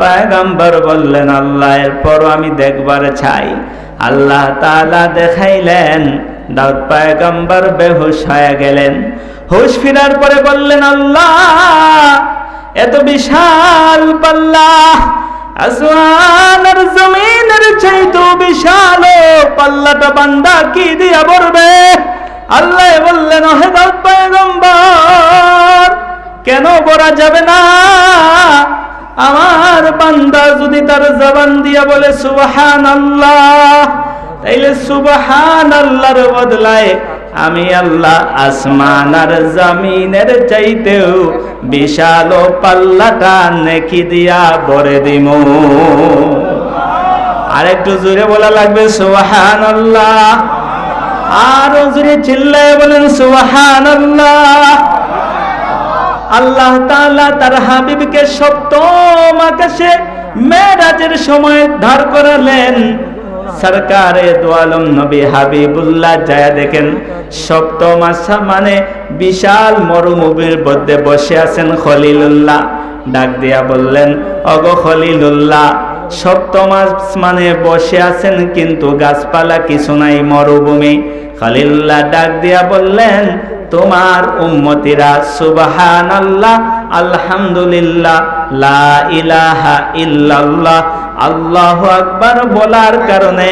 পায়গাম্বর বললেন, আল্লাহ এরপর আমি দেখবার চাই। আল্লাহ তাআলা দেখাইলেন, দাউদ পায়গাম্বর বেহুশ হয়ে গেলেন। হুশ ফিরার পরে বললেন, আল্লাহ, এত বিশাল পাল্লা। আসমানের জমিনের চাইতো বিশাল পাল্লাটা বান্দা কি দিয়া পড়বে আল্লাহ বললেন হে দাউদ পায়গাম্বর, কেন বলা যাবে না? আমার বান্দা যদি তার জবান দিয়া বলে সুবহান আল্লাহ তাইলে সুবহান আল্লাহর বদলায় আমি আল্লাহ আসমান আর জমিনের চাইতেও বিশাল পাল্লাটা নেকি দিয়া বরে দিমু। আর একটু জোরে বলা লাগবে সুবহান আল্লাহ আরও জোরে চিল্লায় বলেন সুবহান আল্লাহ আল্লাহ তার হাবিবকে সপ্তম আকাশে মেরাজের সময় ধার করালেন। সরকারে দোয়ালম নবী হাবিবুল্লাহ যায় দেখেন, সপ্তম মানে বিশাল মরুভূমির মধ্যে বসে আছেন খলিলুল্লাহ। ডাক দিয়া বললেন, অগ খলিলুল্লাহ, সপ্তম আসমানে বসে আছেন কিন্তু গাছপালা কিছু নাই মরুভূমি। খলিল্লাহ ডাক দিয়া বললেন তোমার উম্মতিরা সুবাহান আল্লাহ আলহামদুলিল্লাহ, লা ইলাহা ইল্লাল্লাহ, আল্লাহ আকবার বলার কারণে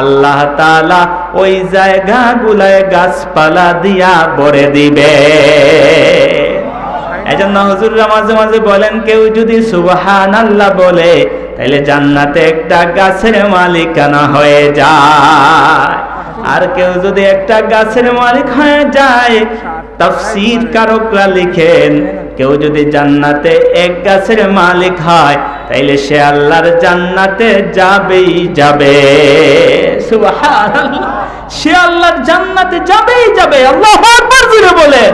আল্লাহ তাআলা ওই জায়গাগুলায় গাছপালা দিয়া ভরে দিবে। এজন্য হুজুররা মাঝে মাঝে বলেন, কেউ যদি সুবহান আল্লাহ বলে তাহলে জান্নাতে একটা গাছের মালিকানা হয়ে যায়। আর কেউ যদি একটা গাছের মালিক হয়ে যায় তাফসীর কারকরা লিখেন কেউ যদি জান্নাতে এক গাছের মালিক হয় তাইলে সে আল্লাহর জান্নাতে যাবেই যাবে। সে আল্লাহর জান্নাতে যাবেই যাবে। আল্লাহ আকবার জুড়ে বলে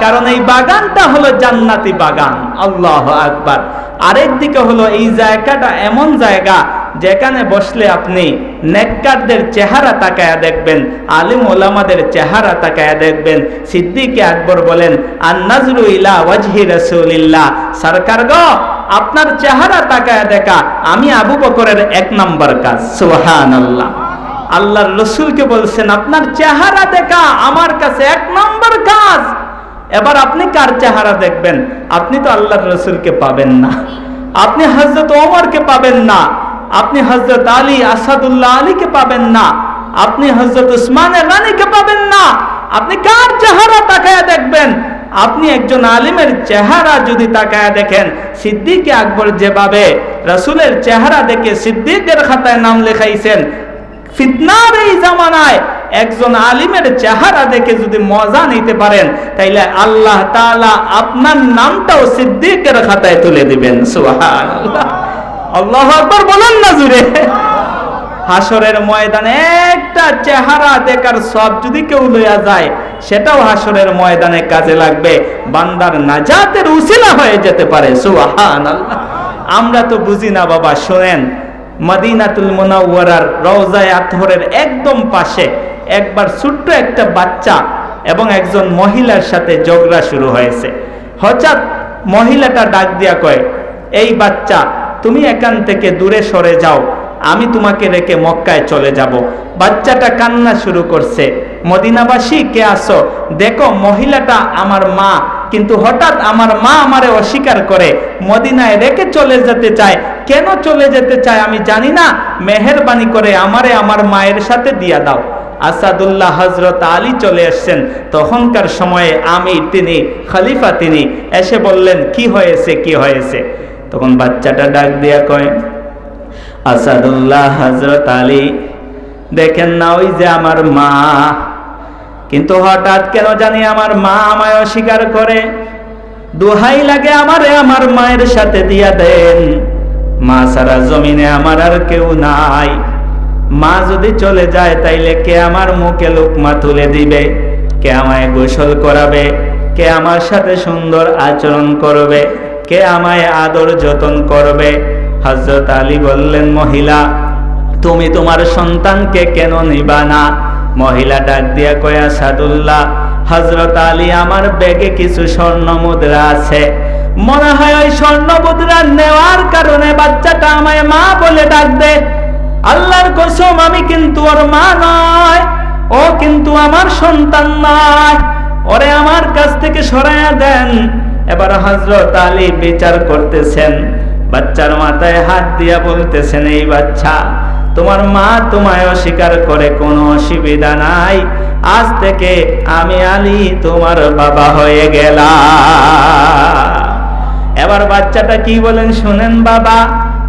কারণ এই বাগানটা হলো জান্নাতি বাগান। আল্লাহ আকবার। আরেক দিকে হলো এই জায়গাটা এমন জায়গা যেখানে বসলে আপনি নেককারদের চেহারা তাকায়া দেখবেন, আলিম ওলামাদের চেহারা তাকায়া দেখবেন। সিদ্দিকে আকবর বলেন, আন্নাজরু ইলা ওয়াজহি রাসূলিল্লাহ। সরকার গো আপনার চেহারা তাকায়া দেখা, আমি আবু বকরের এক নম্বর কাজ। সুবহানাল্লাহ। আল্লাহর রসুলকে বলছেন, আপনার চেহারা দেখা আমার কাছে এক নম্বর কাজ। এবার আপনি কার চেহারা দেখবেন? আপনি তো আল্লাহর রসুলকে পাবেন না। আপনি হজরত ওমরকে পাবেন না। আপনি হজরত আলী আসাদুল্লাহ আলীকে পাবেন না। আপনি হজরত উসমান রানীকে পাবেন না। আপনি কার চেহারা তাকায়া দেখবেন? আপনি একজন আলিমের চেহারা যদি তাকায়া দেখেন, সিদ্দিকে আকবর যেভাবে রসুলের চেহারা দেখে সিদ্দিকের খাতায় নাম লেখাইছেন, ফিতনার এই জামানায় একজন আলিমের চেহারা দেখে যদি মজা নিতে পারেন, তাইলে আল্লাহ তাআলা আপনার নামটাও সিদ্দিকের খাতায় তুলে দিবেন। সুবহানাল্লাহ। আল্লাহ আকবার বলেন না জুড়ে। হাসরের ময়দানে একটা চেহারা দেখার সব যদি কেউ লইয়া যায়, সেটাও হাসরের ময়দানে কাজে লাগবে। বান্দার নাজাতের উসিলা হয়ে যেতে পারে, সুবহানাল্লাহ। আমরা তো বুঝি না বাবা, শুনেন, মদিনাতুল মুনাওয়ারার রওজায় আতহরের একদম পাশে একবার ছোট্ট একটা বাচ্চা এবং একজন মহিলার সাথে ঝগড়া শুরু হয়েছে। হঠাৎ মহিলাটা ডাক দিয়া কয়, এই বাচ্চা তুমি এখান থেকে দূরে সরে যাও। আমি তোমাকে রেখে মক্কায় চলে যাব। বাচ্চাটা কান্না শুরু করছে। মদিনাবাসী, কে আসো দেখো, মহিলাটা আমার মা। কিন্তু হঠাৎ আমার মা আমারে অস্বীকার করে। মদিনায় রেখে চলে যেতে চায়। কেন চলে যেতে চায় আমি জানি না। মেহরবানি করে আমারে আমার মায়ের সাথে দিয়া দাও। আসাদুল্লাহ হজরত আলী চলে এসছেন তখনকার সময়ে আমি তিনি, খলিফা তিনি এসে বললেন, কি হয়েছে? কি হয়েছে? তখন বাচ্চাটা ডাক দিয়া কয়, আসাদুল্লাহ হজরত আলী, দেখেন না ওই যে আমার মা। কিন্তু হঠাৎ কেন জানি আমার মা আমায় অস্বীকার করে। দুহাই লাগে আমারে আমার মায়ের সাথে দিয়া দেন। মা সারা জমিনে আমার আর কেউ নাই। মা যদি চলে যায় তাইলে কে আমার মুখে লোকমা তুলে দিবে? কে আমায় গোসল করাবে? কে আমার সাথে সুন্দর আচরণ করবে? কে আমায় আদর যতন করবে? হজরত আলী বললেন, মহিলা, তুমি তোমার সন্তানকে কেন নিবা না? মহিলা ডাক দিয়া কয়া সাদুল্লাহ হজরত আলী আমার ব্যাগে কিছু স্বর্ণ মুদ্রা আছে। মনে হয় ওই স্বর্ণ মুদ্রা নেওয়ার কারণে বাচ্চাটা আমায় মা বলে ডাক দে। আল্লাহর কসম, আমি কিন্তু ওর মা নয়, ও কিন্তু আমার সন্তান নয়। ওরে আমার কাছ থেকে সরাইয়া দেন। এবার হজরত আলী বিচার করতেছেন, বাচ্চার মাথায় হাত দিয়া বলতেছেন, এই বাচ্চা, তোমার মা তোমায় অস্বীকার করে কোনো অসুবিধা নাই। আজ থেকে আমি আলী তোমার বাবা হয়ে গেলাম। এবার বাচ্চাটা কি বলেন, শুনেন বাবা,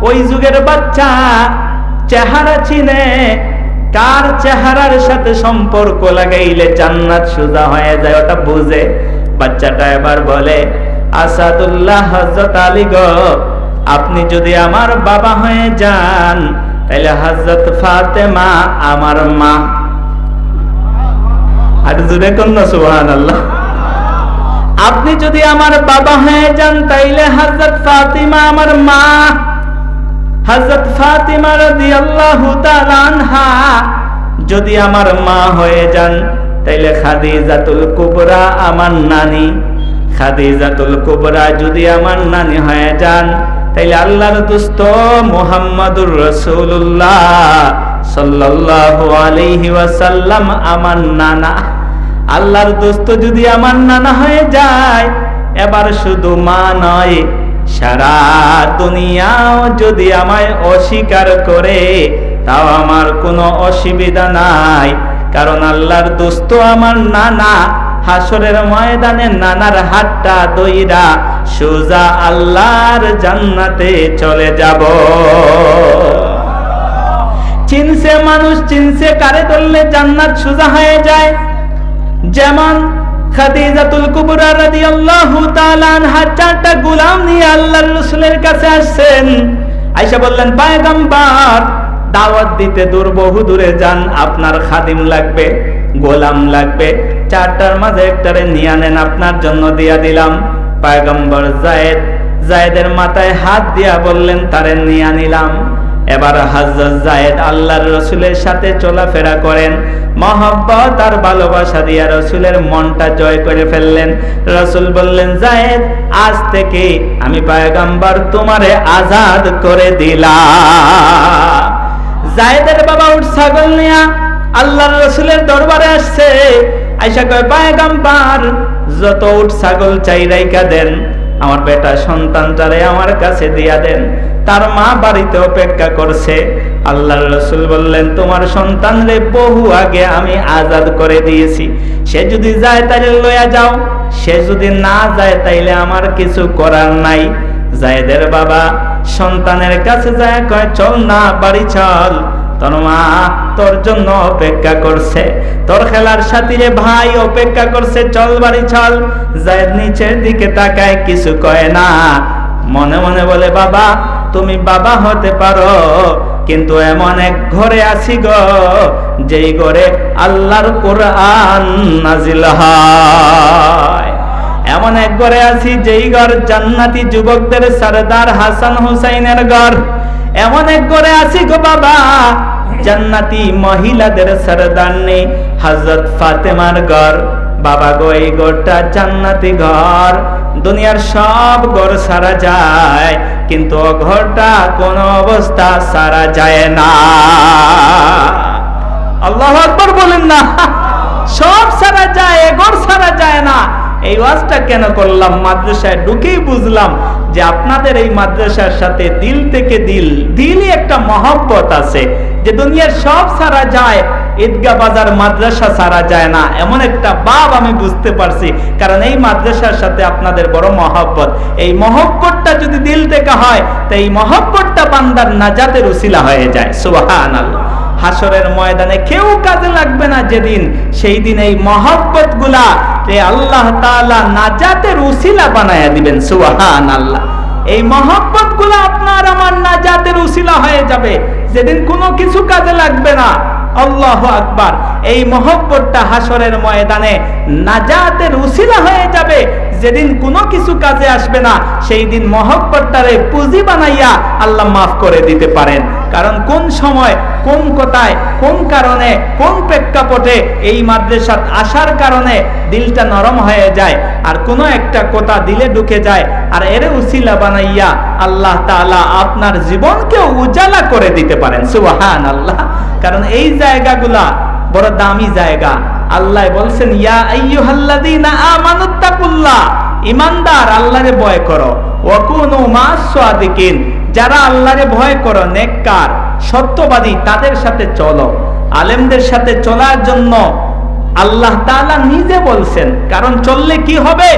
ওই যুগের বাচ্চা চেহারা চিনে কার চেহারার সাথে সম্পর্ক লাগাইলে জান্নাত সোজা হয়ে যায়। ওটা বুঝে বাচ্চাটা এবার বলে, আসাদুল্লাহ হজরত আলী গো, আপনি যদি আমার বাবা হয়ে যান, তাহলে হজরত ফাতেমা আমার মা। আর জুড়ে কন্যা সুবহান আল্লাহ আপনি যদি আমার বাবা হয়ে যান, তাইলে হযরত ফাতিমা আমার মা। হযরত ফাতিমা যদি আমার মা হয়ে যান তাইলে খাদিজাতুল কুবরা আমার নানি। খাদিজাতুল কুবরা যদি আমার নানি হয়ে যান, তাইলে আল্লাহর দুস্ত মুহাম্মাদুর রাসূলুল্লাহ সাল্লাল্লাহু আলাইহি ওয়াসাল্লাম আমার নানা। আল্লাহর দোস্ত যদি আমার নানা হয়ে যায়, এবার শুধু মা নয়, সারা দুনিয়াও যদি আমায় অস্বীকার করে, তাও আমার কোনো অসুবিধা নাই। কারণ আল্লাহর দোস্ত আমার নানা হাসরের ময়দানে নানার হাতটা দইরা সোজা আল্লাহর জান্নাতে চলে যাব। চিনছে মানুষ, চিনছে কারে ধরলে জান্নাত সোজা হয়ে যায়। যেমন খাদিজাতুল কুবরা রাদিয়াল্লাহু তাআলা আনহা, চারটা গোলাম নিয়ে আল্লাহর রাসূলের কাছে আসছেন। আয়েশা বললেন, পয়গম্বর দাওয়াত দিতে দূর বহু দূরে যান। আপনার খাদিম লাগবে, গোলাম লাগবে। চারটার মাঝে একটারে নিয়ে আনেন, আপনার জন্য দিয়া দিলাম। পয়গম্বর জায়েদ, জায়েদের মাথায় হাত দিয়া বললেন, তারে নিয়ে নিলাম এবার হযরত জায়েদ আল্লাহর রসুলের সাথে চলাফেরা করেন। মহব্বত আর ভালোবাসা দিয়া রসুলের মনটা জয় করে ফেললেন। রসুল বললেন, জায়েদ, আজ থেকে আমি পায়গাম্বার তোমারে আজাদ করে দিলাম। জায়েদের বাবা উঠ ছাগল নিয়া আল্লাহর রসুলের দরবারে আসছে। আইসা কয়, পয়গম্বর, যত উঠ ছাগল চাই রাইকা দেন, আমার বেটা সন্তান সন্তানটারে আমার কাছে দিয়া দেন। তার মা বাড়িতে অপেক্ষা করছে। আল্লাহর রসুল বললেন, তোমার সন্তান রে বহু আগে আমি আজাদ করে দিয়েছি। সে যদি যায় তাহলে লয়া যাও। সে যদি না যায় তাইলে আমার কিছু করার নাই। জায়দের বাবা সন্তানের কাছে যায়, কয়, চল না, বাড়ি চল। তোর মা তোর জন্য অপেক্ষা করছে। তোর খেলার সাথীরে ভাই অপেক্ষা করছে। চল, বাড়ি চল। জায়দ নিচের দিকে তাকায়, কিছু কয় না। মনে মনে বলে, বাবা, তুমি বাবা হতে পারো, কিন্তু এমন এক ঘরে আছি গো, যেই ঘরে আল্লাহর কোরআন নাজিল হয়। এমন এক ঘরে আছি যেই ঘর জান্নাতি যুবকদের সরদার হাসান হুসাইনের ঘর। এমন এক ঘরে আছি গো বাবা, জান্নাতি মহিলাদের সরদার নেই হজরত ফাতেমার ঘর। বাবা গো, এই ঘরটা জান্নাতি ঘর। দুনিয়ার সব ঘর সারা যায়, কিন্তু ঘরটা কোন অবস্থা সারা যায় না। আল্লাহ আকবর বলেন না, সব সারা যায়, ঘর সারা যায় না। এই ওয়াজটা কেন করলাম? মাদ্রাসায় ঢুকেই বুঝলাম যে আপনাদের এই মাদ্রাসার সাথে দিল থেকে দিল, দিলই একটা মহব্বত আছে যে দুনিয়ার সব সারা যায় ঈদগা বাজার মাদ্রাসা সারা যায় না। এমন একটা বাপ আমি বুঝতে পারছি, কারণ এই মাদ্রাসার সাথে আপনাদের বড় মহব্বত। এই মহব্বতটা যদি দিল থেকে হয়, তো এই মহব্বতটা বান্দার নাজাতের উসিলা হয়ে যায়। সুবহান আল্লাহ হাসরের ময়দানে কেউ কাজে লাগবে না যেদিন, সেই দিন এই মহব্বতগুলা আল্লাহ তালা নাজাতের উসিলা বানাইয়া দিবেন সুহান আল্লাহ এই মহব্বতগুলো আপনার আমার নাজাতের উসিলা হয়ে যাবে, যেদিন কোনো কিছু কাজে লাগবে না। আল্লাহ আকবার। এই মহব্বতটা হাসরের ময়দানে নাজাতের উসিলা হয়ে যাবে। যেদিন কোনো কিছু কাজে আসবে না, সেই দিন মহব্বতটারে পুঁজি বানাইয়া আল্লাহ মাফ করে দিতে পারেন। কারণ কোন সময়, কোন কথায়, কোন কারণে, কোন প্রেক্ষাপটে এই মাদ্রাসাত আসার কারণে দিলটা নরম হয়ে যায় আর কোনো একটা কথা দিলে ঢুকে যায়, আর এর উসিলা বানাইয়া আল্লাহ তালা আপনার জীবনকে উজালা করে দিতে পারেন। সুবহান আল্লাহ কারণ এই জায়গাগুলা বড় দামি জায়গা। আল্লাহ বলছেন, ইয়া আইয়ুহাল্লাযীনা আমানুত্তাকুল্লাহ ইমানদার আল্লাহরে ভয় করো। ওয়াকুনু মাস যারা আল্লাহরে ভয় করো, নেককার, সত্যবাদী, তাদের সাথে চলো। আলেমদের সাথে চলার জন্য আল্লাহ তাআলা নিজে বলছেন, কারণ চললে কি হবে?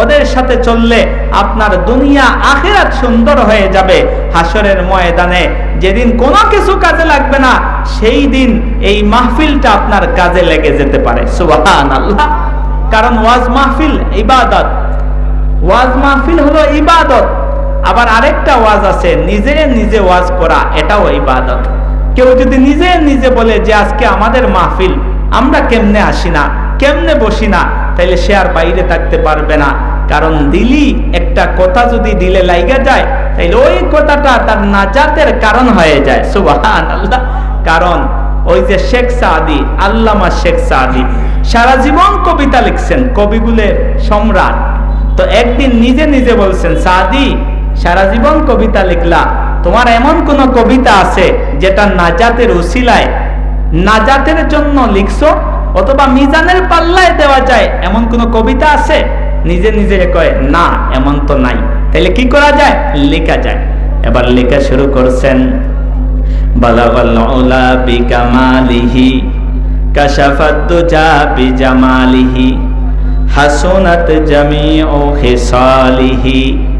ওদের সাথে চললে আপনার দুনিয়া আখেরাত সুন্দর হয়ে যাবে। হাসরের ময়দানে যেদিন কোনো কিছু কাজে লাগবে না, সেই দিন এই মাহফিলটা আপনার কাজে লেগে যেতে পারে। সুবহান আল্লাহ কারণ ওয়াজ মাহফিল ইবাদত। ওয়াজ মাহফিল হলো ইবাদত। আবার আরেকটা ওয়াজ আছে, নিজে নিজে ওয়াজ করা, এটাও ইবাদত। কেউ যদি নিজে নিজে বলে যে, আজকে আমাদের মাহফিল, আমরা কেমনে আসি না, কেমনে বসি না? তাইলে সে আর বাইরে থাকতে পারবে না। কারণ দিলি একটা কথা যদি দিলে লাইগা যায়, তাইলে ওই কথাটা তার নাজাতের কারণ হয়ে যায়। সুবাহান আল্লাহ কারণ ওই যে শেখ সাদি, আল্লামা শেখ সাদি, সারা জীবন কবিতা লিখছেন, কবিগুলের সম্রাট। তো একদিন নিজে নিজে বলছেন, সাদি, সারা জীবন কবিতা লিখলা। তোমার এমন কোন কবিতা আছে যেটা নাজাতের উসিলায়, নাজাতের জন্য লিখছো? অথবা মিজানের পাল্লায় দেওয়া যায়, এমন কোন কবিতা আছে? নিজে নিজে কয়, না, এমন তো নাই। তাহলে কি করা যায়? লেখা যায়। এবার লেখা শুরু করছেন।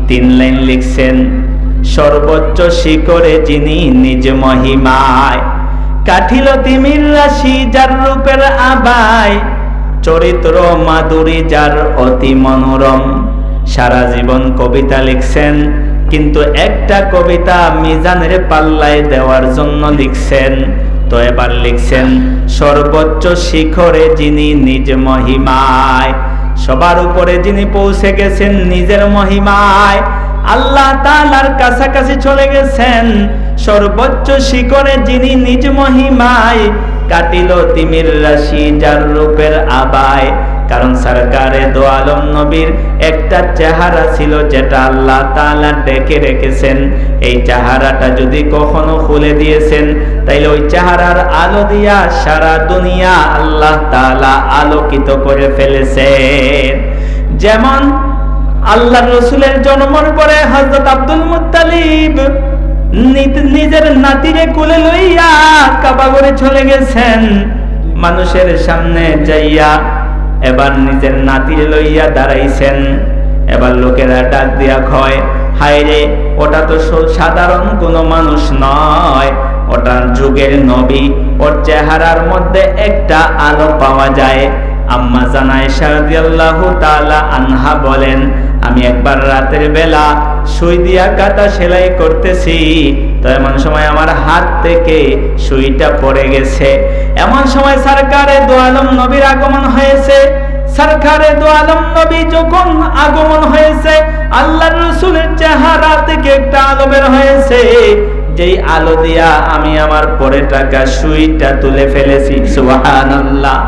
তিন লাইন লিখছেন, সর্বোচ্চ শিখরে যিনি নিজ মহিমায়। কাঠিল তিমির রাশি, যার রূপের আবায় চরিত্র মাধুরী, যার অতি মনোরম। সারা জীবন কবিতা লিখছেন, কিন্তু একটা কবিতা মিজানের পাল্লায় দেওয়ার জন্য লিখছেন। তো এবার লিখছেন, সর্বোচ্চ শিখরে যিনি নিজ মহিমায়, সবার উপরে যিনি পৌঁছে গেছেন নিজের মহিমায়, আল্লাহ তালার কাছাকাছি চলে গেছেন সর্বোচ্চ শিখরে যিনি নিজ মহিমায় কাটিল তিমির রাশি যার রূপের আবায়। কারণ সরকারে দো আলম নবীর একটা চেহারা ছিল যেটা আল্লাহ তাআলা ডেকে রেখেছেন। এই চেহারাটা যদি কখনো খুলে দিয়েছেন, তাইলে ওই চেহারার আলো দিয়া সারা দুনিয়া আল্লাহ তালা আলোকিত করে ফেলেছেন। যেমন আল্লাহ রসুলের জন্মের পরে হযরত আব্দুল মুত্তালিব নিত- নিজের নাতিরে কোলে লইয়া কাবাগরে চলে গেছেন। মানুষের সামনে যাইয়া এবার নিজের নাতিরে লইয়া দাঁড়াইছেন। এবার লোকেরা ডাক দিয়া কয়, হায় রে, ওটা তো সাধারণ কোনো মানুষ নয়। ওটা যুগের নবী, ওর চেহারার মধ্যে একটা আলো পাওয়া যায়। আম্মা জানায় শারদিয়াল্লাহু তাআলা আনহা বলেন, আমি একবার রাতের বেলা সুই দিয়া কাটা সেলাই করতেছি, তো এমন সময় আমার হাত থেকে সুইটা পড়ে গেছে। এমন সময় সরকারে দোয়ালম নবীর আগমন হয়েছে। সরকারে দোয়ালম নবী যখন আগমন হয়েছে আল্লাহ রসুলের চেহারা থেকে একটা আলো বের হয়েছে। যেই আলো দিয়া আমি আমার পরে টাকা সুইটা তুলে ফেলেছি, সুবহানাল্লাহ।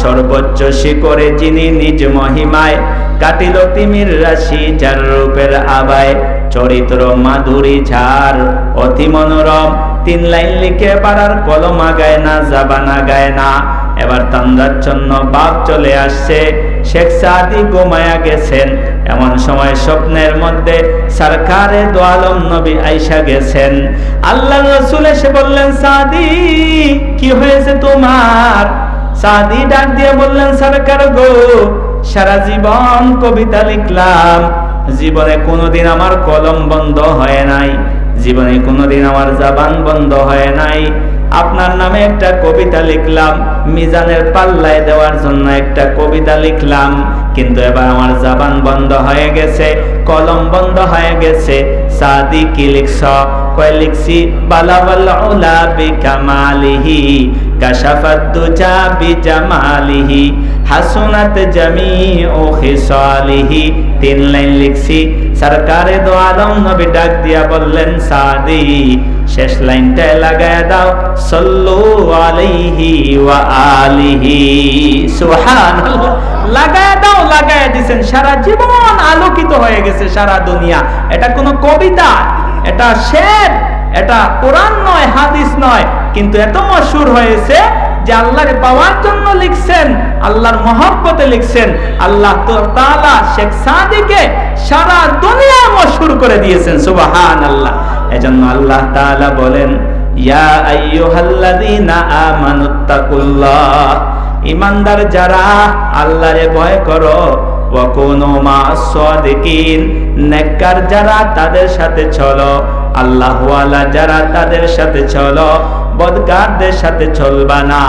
সর্বোচ্চ শিখরে যিনি নিজ মহিমায় কাটিল তিমির রাশি যার রূপের আবায় চরিত্র মাধুরী ঝাড়, অতি মনোরম। তিন লাইন লিখে পারার কলম আগায় না, জাবানা গায় না। এবার তান্দার জন্য বাপ চলে আসছে। শেখ সাদি গোমায়া গেছেন। এমন সময় স্বপ্নের মধ্যে সরকারে দোয়ালম নবী আইসা গেছেন। আল্লাহ রসুল এসে বললেন, সাদি, কি হয়েছে তোমার? সাদি ডাক দিয়ে বললেন, সরকার গো, সারা জীবন কবিতা লিখলাম। জীবনে কোনোদিন আমার কলম বন্ধ হয় নাই। জীবনে কোনোদিন আমার জাবান বন্ধ হয় নাই। আপনার নামে একটা কবিতা লিখলাম, মিজানের পাল্লায় দেওয়ার জন্য একটা কবিতা লিখলাম। কিন্তু এবার আমার জাবান বন্ধ হয়ে গেছে, কলম বন্ধ হয়ে গেছে। সাদি কি লিখছ? কয় লিখছি, বালাওয়াল উলা বিকামালিহি, কাশাফাত দুজা বিজামালিহি, হাসুনাত জামিউ খিসালিহি। তিন লাইন লিখছি, সরকারে দো আলম নবী ডাক দিয়া বললেন, সাদি, শেষ লাইনটা লাগায় দাও, সল্লু আলাইহি ওয়া আলিহি। সুবহানাল্লাহ, লাগায় দাও, লাগায় দিছেন, সারা জীবন আলোকিত হয়ে গেছে, সারা দুনিয়া। এটা কোনো কবিতা এটা শের, এটা কোরআন নয়, হাদিস নয়, কিন্তু এত মশুর হয়েছে যে আল্লাহকে পাওয়ার জন্য লিখছেন, আল্লাহর মহব্বতে লিখছেন, আল্লাহ তাআলা শেখ সাদিকে সারা দুনিয়া মশুর করে দিয়েছেন সুবহান আল্লাহ এজন্য আল্লাহ তাআলা বলেন, ইয়া আইয়ুহাল্লাযীনা আমানুত্তাকুল্লাহ ইমানদার যারা আল্লাহরে ভয় করো ওয়াকুনু মা'আস-সাদিকিন নেককার যারা তাদের সাথে চলো, আল্লাহওয়ালা যারা তাদের সাথে চলো, বদকারদের সাথে চলবা না।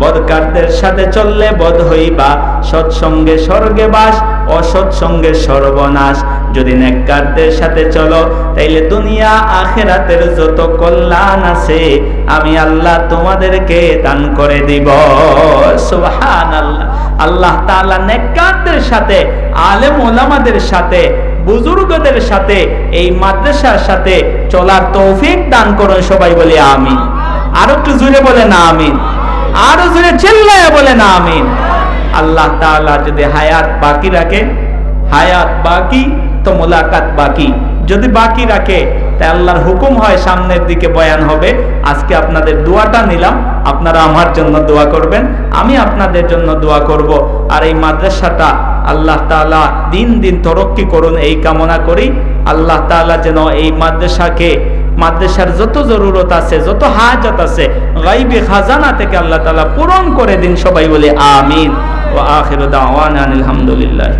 বদকারদের সাথে চললে বদ হইবা। সৎসঙ্গে স্বর্গে বাস, অসৎসঙ্গে সর্বনাশ। যদি নেককারদের সাথে চলো, তাইলে দুনিয়া আখেরাতের যত কল্যাণ আছে, আমি আল্লাহ তোমাদেরকে দান করে দিব। সুবহানাল্লাহ। আল্লাহ তাআলা নেককারদের সাথে, আলেম ওলামাদের সাথে, বুজুর্গদের সাথে, এই মাদ্রাসার সাথে চলার তৌফিক দান করুন সবাই বলে আমিন। আর একটু জুড়ে বলে না আমিন। আরও জুড়ে চিল্লায় বলে না আমিন। আল্লাহ তাআলা যদি হায়াত বাকি রাখে, হায়াত বাকি তো মোলাকাত বাকি। যদি বাকি রাখে, তাই আল্লাহর হুকুম হয় সামনের দিকে বয়ান হবে। আজকে আপনাদের দোয়াটা নিলাম, আপনারা আমার জন্য দোয়া করবেন, আমি আপনাদের জন্য দোয়া করব। আর এই মাদ্রাসাটা আল্লাহ তাআলা দিন দিন তরক্কি করুন, এই কামনা করি। আল্লাহ তাআলা যেন এই মাদ্রাসাকে মাদ্রাসার যত জরুরত আছে, যত হাজত আছে, গাইবে খাজানা থেকে আল্লাহ তালা পূরণ করে দিন সবাই বলে আমিন। আলহামদুলিল্লাহ।